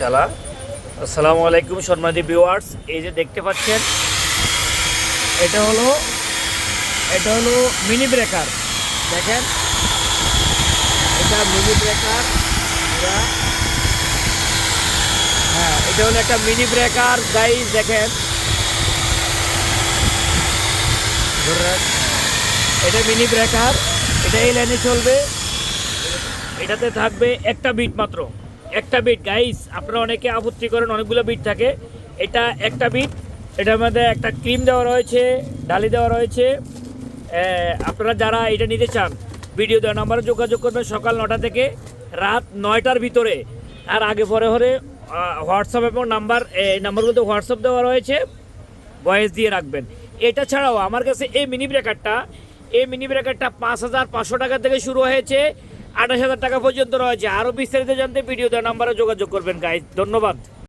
চালা। আসসালামু আলাইকুম সম্মানিত ভিউয়ার্স, এই যে দেখতে পাচ্ছেন, এটা হলো এটা হলো মিনি ব্রেকার দেখেন, এটা মিনি ব্রেকার হ্যাঁ এটা হলো একটা মিনি ব্রেকার গাইজ দেখেন। এটা মিনি ব্রেকার এটা এই লাইনে চলবে, এটাতে থাকবে একটা বিট মাত্র। একটা বিট গাইস আপনারা অনেকে আপত্তি করেন, অনেকগুলো বিট থাকে। এটা একটা বিট এটার মধ্যে একটা ক্রিম দেওয়া রয়েছে, ডালি দেওয়া রয়েছে। আপনারা যারা এটা নিতে চান ভিডিও দেওয়া নাম্বারে যোগাযোগ করবেন সকাল নটা থেকে রাত নয়টার ভিতরে। আর আগে পরে হলে হোয়াটসঅ্যাপ এবং নাম্বার এই নাম্বারগুলোতে হোয়াটসঅ্যাপ দেওয়া রয়েছে ভয়েস দিয়ে রাখবেন। এটা ছাড়াও আমার কাছে এই মিনি ব্রেকারটা এই মিনি ব্রেকারটা পাঁচ হাজার পাঁচশো টাকা থেকে শুরু হয়েছে। আঠাশ হাজার টাকা পর্যন্ত রয়েছে। আরও বিস্তারিত জানতে ভিডিও দেওয়া নাম্বারে যোগাযোগ করবেন গাইজ ধন্যবাদ।